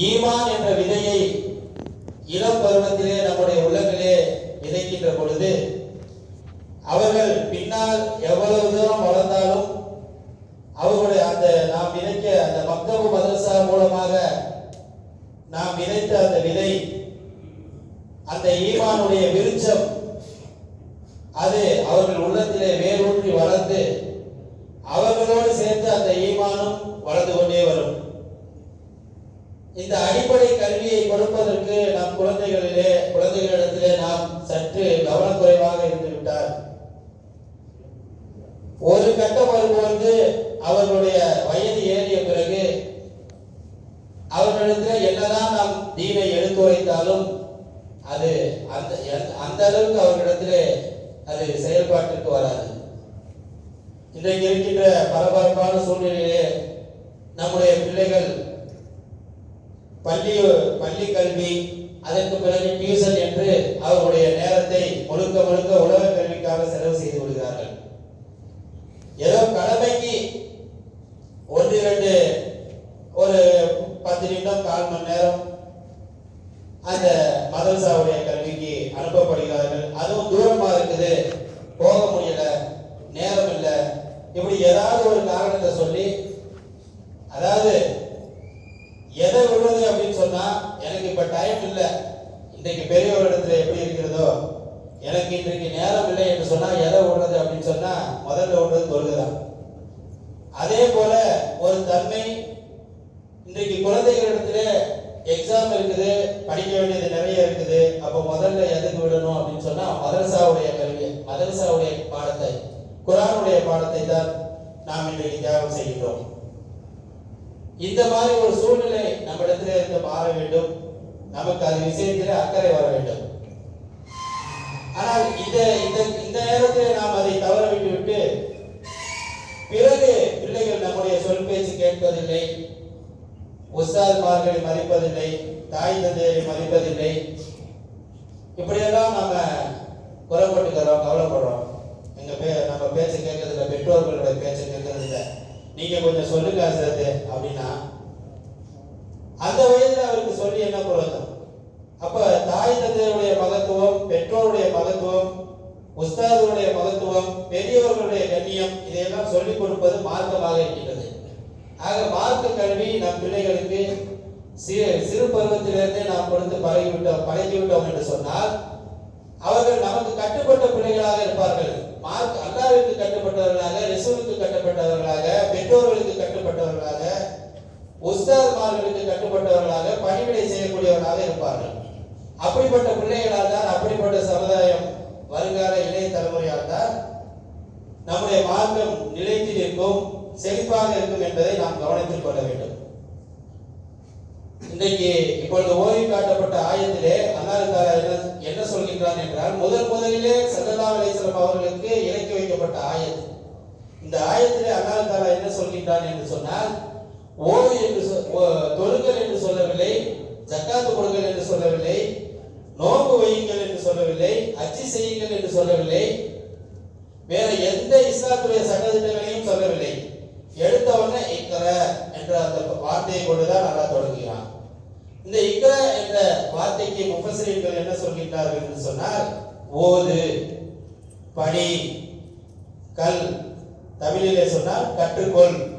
ஈமான் என்ற விதையை இளம் பருவத்திலே நம்முடைய உள்ளங்களே விதைக்கின்ற பொழுது அவர்கள் பின்னால் எவ்வளவு தூரம் வளர்ந்தாலும் அவர்களுடைய அந்த நாம் விதைக்க அந்த மக்தபு மதரசா மூலமாக நாம் விதைத்த அந்த விதை அந்த ஈமானுடைய விருச்சம் அது அவர்கள் உள்ளத்திலே வேரூன்றி வளர்ந்து அவர்களோடு சேர்த்து அந்த ஈமானும் வளர்ந்து கொண்டே வரும். இந்த அடிப்படை கல்வியை கொடுப்பதற்கு நம் குழந்தைகளிலே குழந்தைகளிடத்திலே நாம் சற்று கவனக்குறைவாக குறைவாக இருந்துவிட்டார் ஒரு கட்டம் வரும்போது அவர்களுடைய வயது ஏறிய பிறகு அவர்களிடத்தில் என்னதான் நாம் தீனை எடுத்துரைத்தாலும் அது அந்த அந்த அளவுக்கு அவர்களிடத்திலே அது செயல்பாட்டுக்கு வராது. இன்றைக்கு இருக்கின்ற பரபரப்பான சூழ்நிலையிலே நம்முடைய பிள்ளைகள் பள்ளி பள்ளி கல்வி அதற்கு பிறகு டியூஷன் என்று அவர்களுடைய நேரத்தை முழுக்க முழுக்க உலக கல்விக்காக செலவு செய்து விடுகிறார்கள் ஏதோ கடமைக்கு ஒன்று இரண்டு ஒரு பத்து நிமிடம் கால் மணி நேரம் அந்த மதரசாவுடைய கல்விக்கு அனுப்பப்படுகிறார்கள். அதுவும் தூரமா இருக்குது. போக முடியல. நேரம் இல்லை. இப்படி ஏதாவது ஒரு காரணத்தை சொல்லி அதாவது எதை விடுறது அப்படின்னு சொன்னா எனக்கு இப்ப டைம் இல்லை. இன்றைக்கு பெரியவரிடத்துல எப்படி இருக்கிறதோ எனக்கு இன்றைக்கு நேரம் இல்லை என்று சொன்னா எதை விடுறது அப்படின்னு சொன்னா முதல்ல விடுறது தொழுகுதான். அதே போல ஒரு தன்மை இன்றைக்கு குழந்தைகளிடத்துல எக்ஸாம் இருக்குது படிக்க வேண்டியது நிறைய இருக்குது அப்போ முதல்ல எதுக்கு விடணும் அப்படின்னு சொன்னா மதரசாவுடைய கல்வி மதரசாவுடைய பாடத்தை குரானுடைய பாடத்தை தான் நாம் இன்றைக்கு தியாகம் செய்கின்றோம். இந்த மாதிரி ஒரு சூழ்நிலை நம்மிடத்திலே இருந்து மாற வேண்டும். நமக்கு அது விஷயத்தில் அக்கறை வர வேண்டும். ஆனால் இந்த இந்த இந்த நேரத்தில் நாம் அதை தவற விட்டு விட்டு பிறகு பிள்ளைகள் நம்முடைய சொல் பேச்சு கேட்பதில்லை. உஸ்தாத்மார்களை மதிப்பதில்லை. தாய் தந்தையை மதிப்பதில்லை. இப்படியெல்லாம் நாம குறைப்பட்டுக்கிறோம் கவலைப்படுறோம். எங்க பே நம்ம பேச்சு கேட்கறதில்ல. பெற்றோர்களுடைய பேச்சு நீங்க கொஞ்சம் சொல்லுங்க சேர்த்து அப்படின்னா அந்த வயதுல அவருக்கு சொல்லி என்ன பிரயோஜனம் அப்ப தாய் தந்தையுடைய மகத்துவம் பெற்றோருடைய மகத்துவம் உஸ்தாதுடைய மகத்துவம் பெரியவர்களுடைய கண்ணியம் இதையெல்லாம் சொல்லிக் கொடுப்பது மார்க்கமாக இருக்கின்றது. ஆக மார்க்க கல்வி நம் பிள்ளைகளுக்கு சிறு சிறு பருவத்திலிருந்தே நாம் கொடுத்து பழகிவிட்டோம் பழகிவிட்டோம் என்று சொன்னால் அவர்கள் நமக்கு கட்டுப்பட்ட பிள்ளைகளாக இருப்பார்கள். மார்க் அல்லாவிற்கு கட்டுப்பட்டவர்களாக ரிசுவுக்கு கட்டுப்பட்டவர்களாக பெற்றோர்களுக்கு கட்டுப்பட்டவர்களாக உஸ்தாத்மார்களுக்கு கட்டுப்பட்டவர்களாக பணிவிடை செய்யக்கூடியவர்களாக இருப்பார்கள். அப்படிப்பட்ட பிள்ளைகளால் தான் அப்படிப்பட்ட சமுதாயம் வருங்கால இளைய தலைமுறையால் தான் நம்முடைய மார்க்கம் நிலைத்து நிற்கும் செழிப்பாக இருக்கும் என்பதை நாம் கவனத்தில் கொள்ள வேண்டும். இன்றைக்கு இப்பொழுது ஓய்வு காட்டப்பட்ட ஆயத்திலே அல்லாஹ் என்ன என்ன சொல்கின்றான் என்றால் முதல் முதலிலே சல்லல்லா அலிஸ்லாம் அவர்களுக்கு இறக்கி வைக்கப்பட்ட ஆயத்து இந்த ஆயத்திலே அல்லாஹ் தாலா என்ன சொல்கின்றான் என்று சொன்னால் ஓய்வு என்று சொ- ஓ- தொழுங்கள் என்று சொல்லவில்லை ஜக்காத்து கொடுங்கள் என்று சொல்லவில்லை நோன்பு வையுங்கள் என்று சொல்லவில்லை அச்சி செய்யுங்கள் என்று சொல்லவில்லை வேற எந்த இஸ்லாத்துடைய சட்டத்திட்டங்களையும் சொல்லவில்லை. எடுத்த உடனே என்ற அந்த வார்த்தையை கொண்டுதான் நல்லா தொடங்குகிறான். இந்த இக்ரா என்ற வார்த்தைக்கு முஃபஸ்ஸரீன்கள் என்ன சொல்கின்றார்கள் என்று சொன்னால் ஓது படி கல் தமிழிலே சொன்னால் கற்றுக்கொள்.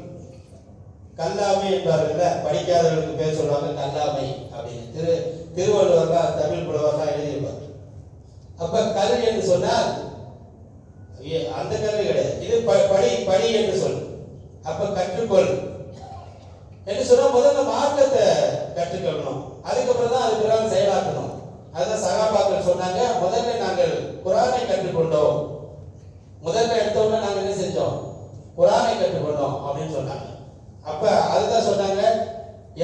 கல்லாமை என்பார்கள் படிக்காதவர்களுக்கு பேர் சொல்றாங்க கல்லாமை அப்படின்னு. திரு திருவள்ளுவர் தான் தமிழ் புலவர்லாம் எழுதியிருப்பார். அப்ப கல் என்று சொன்னால் அந்த கல்வி கிடையாது. இது ப- படி படி என்று சொல். அப்ப கற்றுக்கொள். என்று சொன்னா முதல்ல மார்க்கத்தை கற்றுக்கொள்ளணும். அதுக்கப்புறம் தான் அது பிறகு செயலாக்கணும். அதுதான் சகாபாக்கள் சொன்னாங்க முதல்ல நாங்கள் குரானை கற்றுக்கொண்டோம். முதல்ல எடுத்த உடனே என்ன செஞ்சோம்? குரானை கற்றுக்கொண்டோம் அப்படின்னு சொன்னாங்க. அப்ப அதுதான் சொன்னாங்க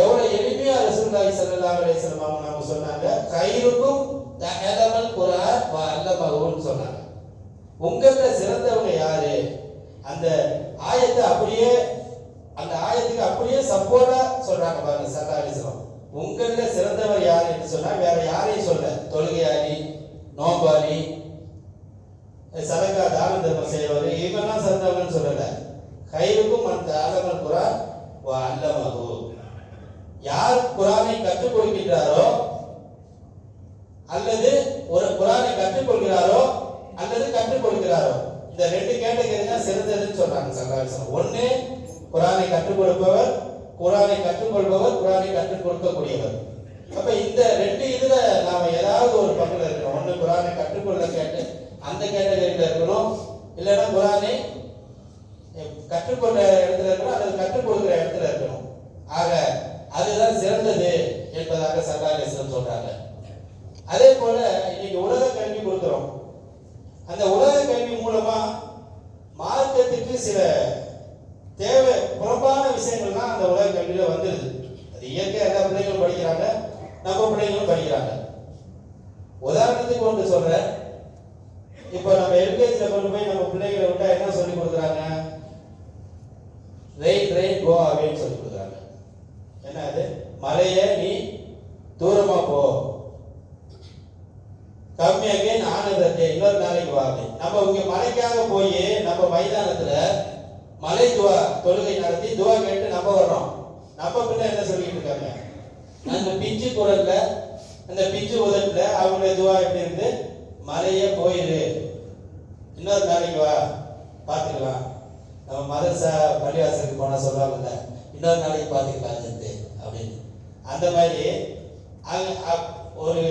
எவ்வளவு எளிமையா ரசூலுல்லாஹி ஸல்லல்லாஹு அலைஹி வஸல்லம் அவங்க நாம சொன்னாங்க கைருக்கும் தஹலமல் குரான் வ அல்லமஹுன்னு சொன்னாங்க. உங்கள சிறந்தவங்க யாரு? அந்த ஆயத்தை அப்படியே அந்த ஆயத்துக்கு அப்படியே சப்போர்ட்டா சொல்றாங்க பாருங்க சல்லா அலிஸ்லாம் உங்கள சிறந்தவர் யார் என்று சொன்னா வேற யாரையும் சொல்ல. தொழுகையாளி நோம்பாளி சதக்கா தான தர்மம் செய்யறவர் இவெல்லாம் சிறந்தவங்கன்னு சொல்லல. கைருக்கும் அந்த ஆலமல் குரான் வ அல்லமஹு. யார் குரானை கற்றுக் கொடுக்கின்றாரோ அல்லது ஒரு குரானை கற்றுக்கொள்கிறாரோ அல்லது கற்றுக் கொடுக்கிறாரோ இந்த ரெண்டு கேட்டகரி தான் சிறந்ததுன்னு சொல்றாங்க சல்லாசனம் ஒன்னு குரானை கற்றுக் கொடுப்பவர் குரானை கற்றுக்கொள்பவர் குரானை கற்றுக் கொடுக்கக்கூடியவர். அப்ப இந்த ரெண்டு இதுல நாம ஏதாவது ஒரு பங்குல இருக்கணும். ஒண்ணு குரானை கற்றுக்கொள்ள கேட்டு அந்த கேட்டகரியில இருக்கணும். இல்லைன்னா குரானை கற்றுக்கொண்ட இடத்துல இருக்கணும் அல்லது கற்றுக் கொடுக்கிற இடத்துல இருக்கணும். ஆக அதுதான் சிறந்தது என்பதாக சர்வாகேஸ்வரன் சொல்றாங்க. அதே போல இன்னைக்கு உலக கல்வி கொடுக்கிறோம். அந்த உலக கல்வி மூலமா மார்க்கத்துக்கு சில தேவை புறம்பான விஷயங்கள்லாம் அந்த உலக கல்வியில வந்துடுது அது இயற்கை எல்லா பிள்ளைங்களும் படிக்கிறாங்க நம்ம பிள்ளைங்களும் படிக்கிறாங்க. உதாரணத்துக்கு ஒன்று சொல்றேன். இப்போ நம்ம எல்கேஜியில் கொண்டு போய் நம்ம பிள்ளைகளை விட்டா என்ன சொல்லி கொடுக்குறாங்க? ரெயின் ரெயின் கோ அப்படின்னு சொல்லி கொடுக்குறாங்க. என்ன அது? மலையே நீ தூரமா போ. கம்மியாக நானும் இன்னொரு நாளைக்கு வா நம்ம இங்க மலைக்காக போய் நம்ம மைதானத்துல மலை துவா தொழுகை நடத்தி துவா கேட்டு நம்ம வர்றோம். நம்ம பின்ன என்ன சொல்லிட்டு இருக்காங்க? அந்த பிஞ்சு குரல்ல அந்த பிஞ்சு உதட்டுல அவங்களுடைய துவா எப்படி இருந்து? மலையே போயிரு. இன்னொரு நாளைக்கு வா பார்த்துக்கலாம். நம்ம மதரசா பள்ளிவாசலுக்கு போனா சொல்லுவாங்கல்ல இன்னொரு நாளைக்கு பார்த்துக்கலாம் ஜெத்து அப்படின்னு. அந்த மாதிரி அங்க ஒரு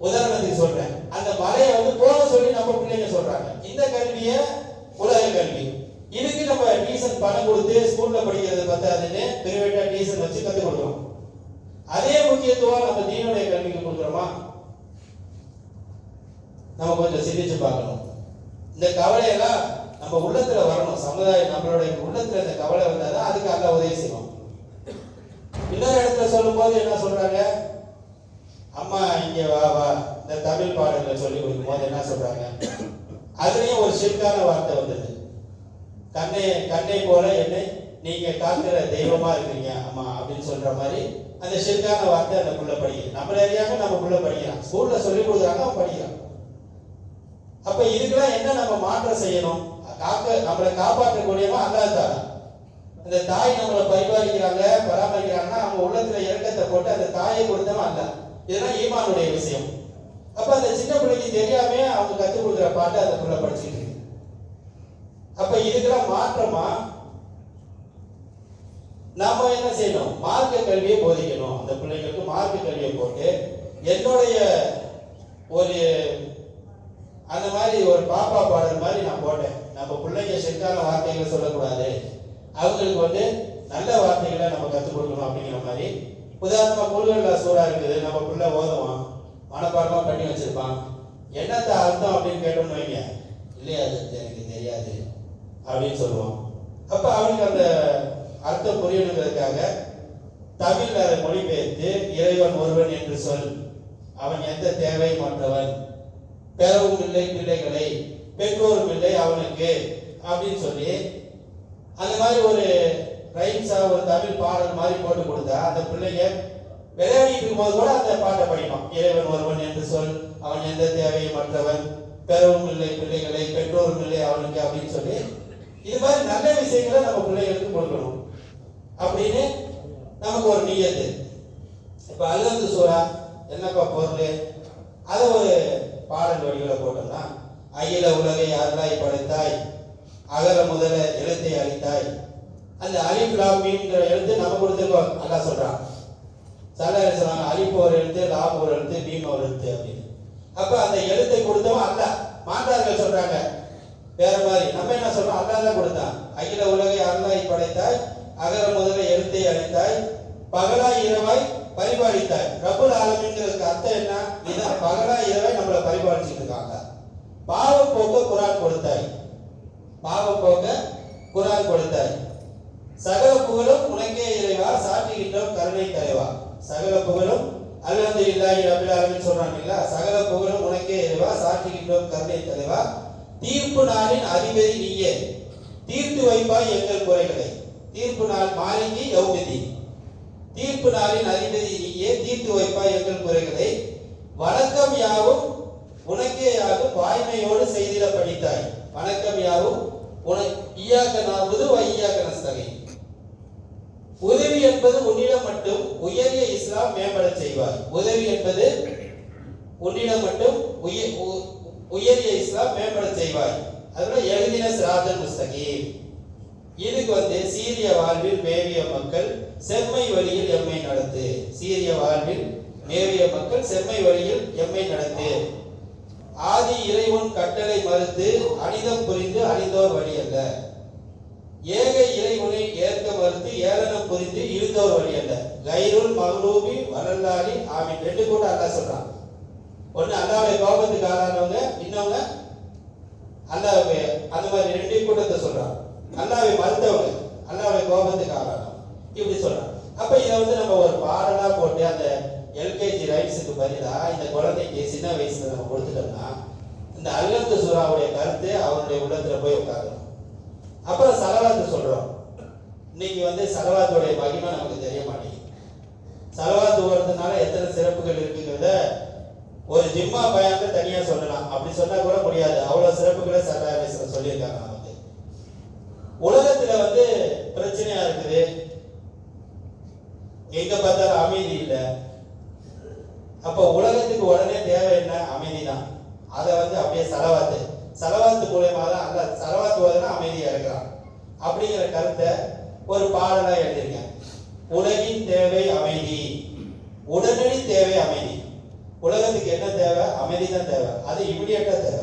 உதாரணத்துக்கு சொல்றேன். அந்த மலையை வந்து போக சொல்லி நம்ம பிள்ளைங்க சொல்றாங்க. இந்த கல்வியை உலக கல்வி. டியூஷன் பணம் கொடுத்து ஸ்கூல்ல படிக்கிறது பத்தாதுன்னு பிரைவேட்டா டியூஷன் வச்சு கற்றுக் கொடுக்குறோம் அதே முக்கியத்துவம் நம்ம தீனுடைய கல்விக்கு கொடுக்குறோமா? நம்ம கொஞ்சம் சிந்திச்சு பார்க்கணும். இந்த கவலையெல்லாம் நம்ம உள்ளத்துல வரணும். சமுதாயம் நம்மளுடைய உள்ளத்துல இந்த கவலை வந்தாதான் அதுக்கு அல்ல உதவி செய்வோம். இன்னொரு இடத்துல சொல்லும் போது என்ன சொல்றாங்க? அம்மா இங்க வா வா. இந்த தமிழ் பாடல்களை சொல்லி கொடுக்கும் போது என்ன சொல்றாங்க? அதுலயும் ஒரு சிற்கான வார்த்தை வந்தது கண்ணை கண்ணை போல என்னை நீங்க காக்கிற தெய்வமா இருக்கிறீங்க அம்மா அப்படின்னு சொல்ற மாதிரி அந்த சிற்கான வார்த்தை அந்த புள்ள படிக்குது. நம்மள அறியாம நம்ம புள்ள படிக்கிறான் ஸ்கூல்ல சொல்லி கொடுக்குறாங்க அவன் படிக்கிறான். அப்ப இதுக்கெல்லாம் என்ன நம்ம மாற்றம் செய்யணும்? காக்க நம்மளை காப்பாற்றக்கூடியவன் அல்லாஹ் அந்த தாய் நம்மளை பரிபாலிக்கிறாங்க பராமரிக்கிறாங்கன்னா அவங்க உள்ளத்துல இறக்கத்தை போட்டு அந்த தாயை கொடுத்தவன் அல்ல இதெல்லாம் ஈமானுடைய விஷயம். அப்ப அந்த சின்ன பிள்ளைக்கு தெரியாம அவங்க கத்துக் கொடுக்குற பாட்டு அந்த பிள்ளை படிச்சுட்டு அப்ப இதுக்கெல்லாம் மாற்றமா? நாம என்ன செய்யணும்? மார்க்க கல்வியை போதிக்கணும். அந்த பிள்ளைங்களுக்கு மார்க்க கல்வியை போட்டு என்னுடைய ஒரு அந்த மாதிரி ஒரு பாப்பா பாடல் மாதிரி நான் போட்டேன். நம்ம பிள்ளைங்க செட்டான வார்த்தைகளை சொல்லக்கூடாது. அவங்களுக்கு வந்து நல்ல வார்த்தைகளை நம்ம கற்றுக் கொடுக்கணும் அப்படிங்கிற மாதிரி. உதாரணமாக குழுவில் சூடாக இருக்குது. நம்ம பிள்ளை ஓதுவான். மனப்பாடமாக பண்ணி வச்சிருப்பான். என்னத்த அர்த்தம் அப்படின்னு கேட்டோம்னு வைங்க. இல்லையா அது? எனக்கு தெரியாது. அப்படின்னு சொல்லுவான் அப்ப அவனுக்கு அந்த அர்த்தம் புரியணுங்கிறதுக்காக தமிழ் அதை மொழிபெயர்த்து இறைவன் ஒருவன் என்று சொல். அவன் எந்த தேவை மற்றவன். பெறவும் இல்லை பிள்ளைகளை. பெற்றோரும் இல்லை அவனுக்கு. அப்படின்னு சொல்லி அந்த மாதிரி ஒரு ரைம்ஸா ஒரு தமிழ் பாடல் மாதிரி போட்டு கொடுத்தா அந்த பிள்ளைங்க விளையாடிட்டு இருக்கும்போது கூட அந்த பாட்டை படிப்பான். இறைவன் ஒருவன் என்று சொல். அவன் எந்த தேவையும் மற்றவன். பெறவும் இல்லை பிள்ளைகளை. பெற்றோரும் இல்லை அவனுக்கு அப்படின்னு சொல்லி இது மாதிரி நல்ல விஷயங்களை நம்ம பிள்ளைகளுக்கு கொடுக்கணும். அப்படின்னு நமக்கு ஒரு நியத்து. இப்போ அல்லது சூறா என்னப்பா பொருள்? அதை ஒரு பாடல் வடிவில் போட்டோம்னா அகில உலகை அருளாய் படைத்தாய் அகர முதல எழுத்தை அளித்தாய் அந்த அலிஃப் லாம் எழுத்து நம்ம கொடுத்துருக்கோம் நல்லா சொல்றான். சில பேர் சொல்றாங்க ஒரு எழுத்து லாம் ஒரு எழுத்து மீம் ஒரு எழுத்து அப்படின்னு. அப்ப அந்த எழுத்தை கொடுத்தவன் அல்ல. மாட்டார்கள் சொல்றாங்க. வேற மாதிரி. நம்ம என்ன சொல்றோம்? அல்லா தான் கொடுத்தான். அகில உலகை அருளாய் படைத்தாய் அகர முதல எழுத்தை அழைத்தாய் பகலாய் இரவாய் பரிபாலித்தாய். ரபுல் ஆலமிங்கிறதுக்கு அர்த்தம் என்ன? இதான் பகலாய் இரவாய் நம்மளை பரிபாலிச்சுட்டு இருக்காங்க. பாவப்போக்க குரான் கொடுத்தாய். பாவப்போக்க குரான் கொடுத்தாய். சகல புகழும் உனக்கே இறைவா சாட்டிக்கிட்டோம் கருணை தலைவா. சகல புகழும் அல்லது இல்லாஹி ரபில் சொல்றாங்க இல்லையா சகல புகழும் உனக்கே இறைவா சாட்டிக்கிட்டோம் கருணை தலைவா. தீர்ப்பு நாளின் அதிபதி நீயே. தீர்த்து வைப்பாய் எங்கள் குறைகளை. தீர்ப்பு நாள் மாலிகி யௌமிதி. தீர்ப்பு நாளின் அதிபதி நீயே. தீர்த்து வைப்பாய் எங்கள் குறைகளை. வணக்கம் யாவும் உனக்கே யாவும் வாய்மையோடு செய்திட படித்தாய். வணக்கம் யாவும் உனக்கு ஈயாக்க நாபுது வையாக்க நஸ்தகை உதவி என்பது உன்னிடம் மட்டும் உயரிய இஸ்லாம் மேம்பட மேம்படச் உதவி என்பது உன்னிடம் மட்டும் உயர் உயரிய இஸ்லாம் மேம்பட செய்வாய் அதனால எழுதின சிராஜன் முஸ்தகீம். இதுக்கு வந்து சீரிய வாழ்வில் மேவிய மக்கள் செம்மை வழியில் எம்மை நடத்து. சீரிய வாழ்வில் மேவிய மக்கள் செம்மை வழியில் எம்மை நடத்து. ஆதி இறைவன் கட்டளை மறுத்து அனிதம் புரிந்து அணிந்தோர் வழி அல்ல. ஏக இறைவனை ஏற்க மறுத்து ஏளனம் புரிந்து இழுந்தோர் வழி அல்ல. கைருள் மகளூபி வளர்லாரி ஆமீன். ரெண்டு கூட அல்லாஹ் சொல்றான். ஒன்று அல்லாவுடைய கோபத்துக்கு ஆளானவங்க இன்னொங்க அல்லாஹ்வை அந்த மாதிரி ரெண்டு கூட்டத்தை சொல்றான். அல்லாவை மறுத்தவங்க அல்லாவுடைய கோபத்துக்கு ஆளானவங்க. இப்படி சொல்றான். அப்ப இதை வந்து நம்ம ஒரு பாடலா போட்டு அந்த எல்கேஜி ரைட்ஸுக்கு பதிலாக இந்த குழந்தைக்கு சின்ன வயசுல நம்ம கொடுத்துட்டோம்னா இந்த அல்லத்து சுறாவுடைய கருத்து அவருடைய உள்ளத்துல போய் உட்காரணும் அப்புறம் சலவாத்து சொல்றோம். இன்னைக்கு வந்து சலவாத்துடைய மகிமை நமக்கு தெரிய மாட்டேங்குது. சலவாத்து ஓடுறதுனால எத்தனை சிறப்புகள் இருக்குங்கிறத ஒரு ஜிம்மா பயான்ல தனியா சொல்லலாம். அப்படி சொன்னா கூட முடியாது. அவ்வளவு சிறப்புகளை சல்லாவேசம் சொல்லியிருக்காங்க நமக்கு உலகத்துல வந்து பிரச்சனையா இருக்குது. எங்க பார்த்தாலும் அமைதி இல்லை. அப்ப உலகத்துக்கு உடனே தேவை என்ன? அமைதி தான் அதை வந்து அப்படியே சலவாத்து. சலவாத்து மூலயமா தான் அல்ல சலவாத்து ஓதுனா அமைதியா இருக்கிறான் அப்படிங்கிற கருத்தை ஒரு பாடலா எழுதியிருக்கேன். உலகின் தேவை அமைதி. உடனடி தேவை அமைதி. உலகத்துக்கு என்ன தேவை? அமைதி தான் தேவை. அது இமிடியட்டா தேவை.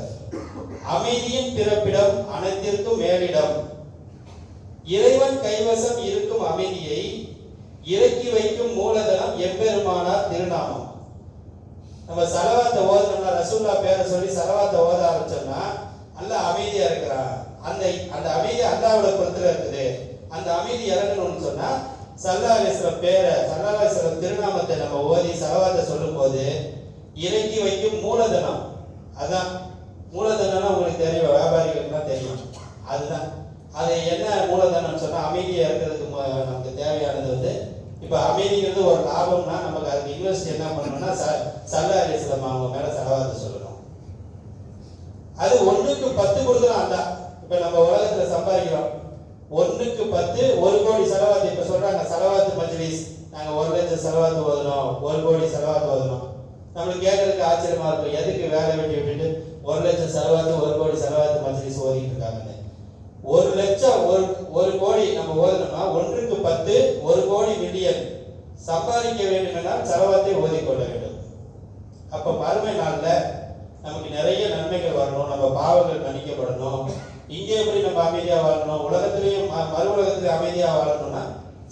அமைதியின் பிறப்பிடம் அனைத்திற்கும் மேலிடம். இறைவன் கைவசம் இருக்கும் அமைதியை இறக்கி வைக்கும் மூலதனம் எம்பெருமானார் திருநாமம். நம்ம சலவாத்தை ஓதனா ரசூல்லா பேரை சொல்லி சலவாத்தை ஓத ஆரம்பிச்சோம்னா நல்ல அமைதியா இருக்கிறான். அந்த அந்த அமைதி அல்லாவோட புறத்துல இருக்குது. அந்த அமைதி இறங்கணும்னு சொன்னா சல்லாவேஸ்வரம் பேரை சல்லாவேஸ்வரம் திருநாமத்தை நம்ம ஓதி சலவாத்தை சொல்லும் போது இறக்கி வைக்கும் மூலதனம். அதான் மூலதனம்னா உங்களுக்கு தெரியும் வியாபாரிகளுக்குலாம் தெரியும். அதுதான். அது என்ன மூலதனம் சொன்னால் அமைதியாக இருக்கிறதுக்கு மு- நமக்கு தேவையானது வந்து இப்போ அமைதிங்கிறது ஒரு லாபம்னா நமக்கு அதுக்கு இன்வெஸ்ட் என்ன பண்ணணும்னா ச சல்லாரிசில் அவங்க மேலே செலவாத்து சொல்லணும். அது ஒன்றுக்கு பத்து கொடுக்கலாம் அதான். இப்போ நம்ம உலகத்தில் சம்பாதிக்கிறோம். ஒன்றுக்கு பத்து ஒரு கோடி செலவாத்து. இப்போ சொல்கிறாங்க செலவாத்து மஜ்லிஸ். நாங்கள் ஒரு லட்சம் செலவாத்து ஓதணும் ஒரு கோடி செலவாத்து ஓதணும். நம்மளுக்கு கேட்கறதுக்கு ஆச்சரியமா இருக்கும். எதுக்கு வேலை வெட்டி விட்டுட்டு ஒரு லட்சம் செலவாத்து ஒரு கோடி செலவாத்து மஜ்லிஸ் ஓதிட்டு இருக்காங்கன்னு. ஒரு லட்சம் ஒரு ஒரு கோடி நம்ம ஓதணும்னா ஒன்றுக்கு பத்து ஒரு கோடி மில்லியன் சம்பாதிக்க வேண்டும்னா செலவாத்தை ஓதிக்கொள்ள வேண்டும். அப்ப மறுமை நாள்ல நமக்கு நிறைய நன்மைகள் வரணும். நம்ம பாவங்கள் மன்னிக்கப்படணும். இங்கே எப்படி நம்ம அமைதியா வாழணும்? உலகத்திலேயும் மறு உலகத்திலே அமைதியா வாழணும்னா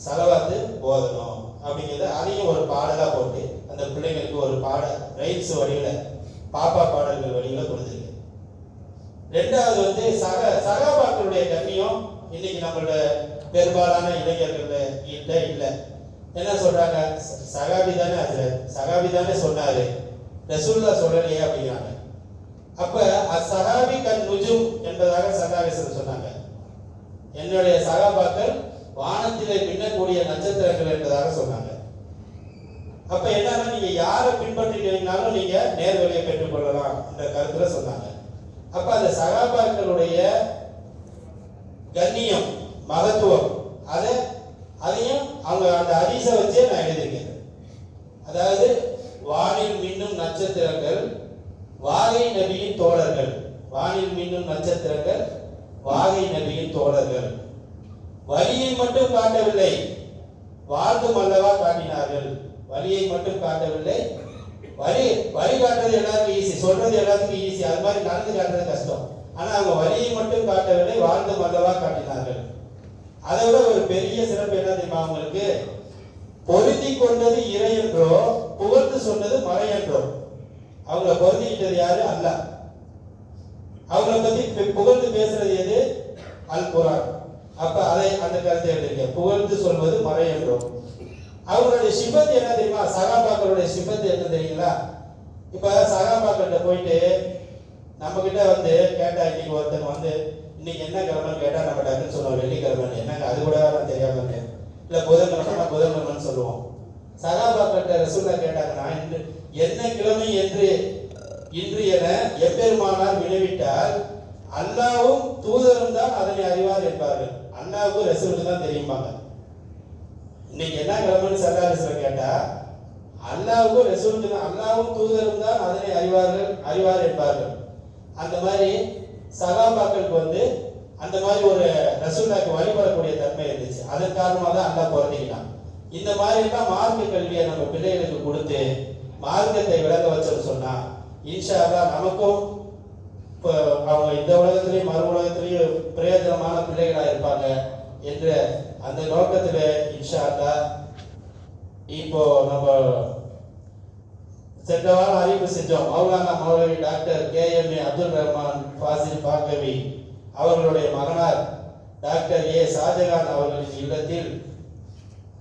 செலவாத்து ஓதணும். அப்படிங்கிறத அதையும் ஒரு பாடலா போட்டு அந்த பிள்ளைங்களுக்கு ஒரு பாட ரைட்ஸ் வழியில பாப்பா பாடல்கள் வழியில கொடுத்துருக்கு. ரெண்டாவது வந்து சக சகாபாக்களுடைய கண்ணியம் இன்னைக்கு நம்மளோட பெரும்பாலான இளைஞர்கள்ல இல்லை இல்லை. என்ன சொல்றாங்க? சகாபி தானே அது சகாபி தானே சொன்னாரு. ரசூல்லா சொல்லலையே அப்படிங்கிறாங்க. அப்ப அசகாபி கண் நுஜும் என்பதாக சகாவேசர் சொன்னாங்க. என்னுடைய சகாபாக்கள் வானத்திலே பின்னக்கூடிய நட்சத்திரங்கள் என்பதாக சொன்னாங்க. அப்ப என்னன்னா நீங்க யாரை பின்பற்றினாலும் நீங்க நேர்வழியை பெற்றுக் கொள்ளலாம் என்ற கருத்துல சொன்னாங்க. அப்ப அந்த சகாபாக்களுடைய கண்ணியம் மகத்துவம் அதை அதையும் அவங்க அந்த அரிசை வச்சே நான் எழுதியிருக்கேன். அதாவது வானில் மின்னும் நட்சத்திரங்கள் வாகை நபியின் தோழர்கள். வானில் மின்னும் நட்சத்திரங்கள் வாகை நபியின் தோழர்கள். வழியை மட்டும் காட்டவில்லை வாழ்ந்தும் அல்லவா காட்டினார்கள். வழியை மட்டும் காட்டவில்லை. வழி வழி காட்டுறது எல்லாருக்கும் ஈஸி சொல்றது எல்லாத்துக்கும் ஈஸி அது மாதிரி நடந்து காட்டுறது கஷ்டம். ஆனா அவங்க வழியை மட்டும் காட்டவில்லை வாழ்ந்து அல்லவா காட்டினார்கள். அதை விட ஒரு பெரிய சிறப்பு என்ன தெரியுமா அவங்களுக்கு பொருத்தி கொண்டது இறை என்றோ புகழ்ந்து சொன்னது மறை என்றோ. அவங்கள பொருந்திக்கிட்டது யாரு? அல்ல. அவங்கள பத்தி புகழ்ந்து பேசுறது எது? அல் குரான் அப்ப அதை அந்த கருத்தை எடுத்துக்க புகழ்ந்து சொல்வது மறை என்றோம் அவங்களுடைய சிபத்து என்ன தெரியுமா? சகாபாக்களுடைய சிபத்து என்ன தெரியுங்களா? இப்ப சகாபாக்கள்கிட்ட போயிட்டு நம்ம கிட்ட வந்து கேட்டா இன்னைக்கு ஒருத்தன் வந்து இன்னைக்கு என்ன கிழமைன்னு கேட்டா நம்ம டக்குன்னு சொல்லுவோம். வெள்ளிக்கிழமை என்னங்க? அது கூட நான் தெரியாம இருக்கேன் இல்ல புதன் புதன்கிழமைன்னு சொல்லுவோம். சகாபாக்கள்கிட்ட ரசூலா கேட்டாங்கன்னா இன்று என்ன கிழமை என்று இன்று என எப்பெருமானார் விளைவிட்டால் அல்லாவும் தூதரும் தான் அதனை அறிவார் என்பார்கள். அல்லாவுக்கும் ரசூலுக்கு தான் தெரியுமாங்க இன்னைக்கு என்ன கிழமைன்னு சல்லாரிசில கேட்டா அல்லாவுக்கும் ரெசூல் தான் அல்லாவும் தூதரும் தான் அதனை அறிவார்கள் அறிவார் என்பார்கள். அந்த மாதிரி சகாபாக்களுக்கு வந்து அந்த மாதிரி ஒரு ரசூலாக்கு வழிபடக்கூடிய தன்மை இருந்துச்சு. அதன் காரணமாக தான் அல்லா பிறந்திக்கிட்டான் இந்த மாதிரி எல்லாம் மார்க்க கல்வியை நம்ம பிள்ளைகளுக்கு கொடுத்து மார்க்கத்தை விளங்க வச்சோம்னு சொன்னா இன்ஷா நமக்கும் இப்போ அவங்க இந்த உலகத்திலையும் மறு உலகத்திலையும் பிரயோஜனமான பிள்ளைகளாக இருப்பாங்க. என்ற அந்த நோக்கத்தில் இன்ஷா இப்போ நம்ம சென்ற வாரம் அறிவிப்பு செஞ்சோம். Maulana Moulavi doctor K M A Abdul Rahman Fazil Baqavi அவர்களுடைய மகனார் டாக்டர் ஏ ஷாஜகான் அவர்களின் இல்லத்தில்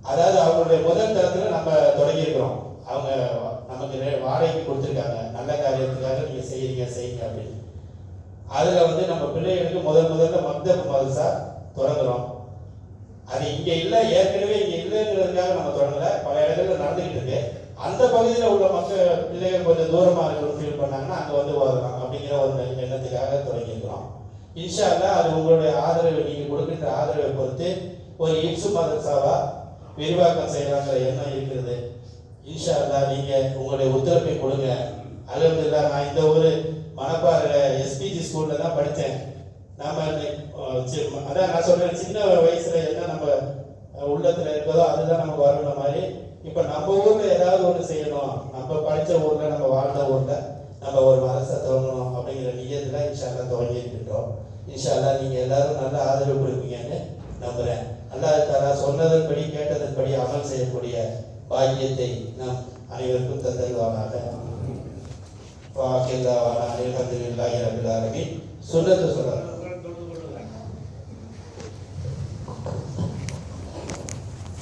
அதாவது அவங்களுடைய முதல் தரத்தில் நம்ம தொடங்கியிருக்கிறோம் அவங்க நமக்கு வாடகைக்கு கொடுத்துருக்காங்க. நல்ல காரியத்துக்காக நீங்கள் செய்கிறீங்க செய்யுங்க அப்படின்னு. அதில் வந்து நம்ம பிள்ளைகளுக்கு முதல் முதல்ல மக்தப் மதுசா தொடங்குறோம். அது இங்க இல்ல ஏற்கனவே இங்க இல்லைங்கிறதுக்காக நம்ம தொடங்கல. பல இடங்கள்ல நடந்துகிட்டு இருக்கு. அந்த பகுதியில் உள்ள மக்கள் பிள்ளைகள் கொஞ்சம் தூரமா இருக்கணும் ஃபீல் பண்ணாங்கன்னா அங்க வந்து ஓதலாம் அப்படிங்கிற ஒரு எண்ணத்துக்காக தொடங்கியிருக்கிறோம். இன்ஷா அது உங்களுடைய ஆதரவை நீங்க கொடுக்கின்ற ஆதரவை பொறுத்து ஒரு இப்சு மதரசாவா விரிவாக்கம் செய்யலாங்கிற எண்ணம் இருக்கிறது. இன்ஷா அல்லாஹ் நீங்க உங்களுடைய ஒத்துழைப்பை கொடுங்க. அலமதுல்லா நான் இந்த ஒரு மணப்பாறை எஸ்பிஜி ஸ்கூல்ல தான் படித்தேன். நாம அதான் நான் சொல்றேன் சின்ன வயசுல என்ன நம்ம உள்ளத்துல இருக்கதோ அதுதான் நம்ம வரணும் மாதிரி. இப்ப நம்ம ஊர்ல ஏதாவது ஒண்ணு செய்யணும். நம்ம படிச்ச ஊர்ல நம்ம வாழ்ந்த ஊர்ல நம்ம ஒரு மனசை துவங்கணும் அப்படிங்கிற நியத்துல இன்ஷால்லா துவங்கி இருக்கின்றோம் இன்ஷால்லா நீங்க எல்லாரும் நல்ல ஆதரவு கொடுப்பீங்கன்னு நம்புறேன். அல்லாஹ் தாரா சொன்னதன்படி கேட்டதன்படி அமல் செய்யக்கூடிய பாக்கியத்தை நாம் அனைவருக்கும் தந்தருவானாக. வாக்கில்லா வானா அலமதுல்லாஹி சொன்னது சொல்லலாம்.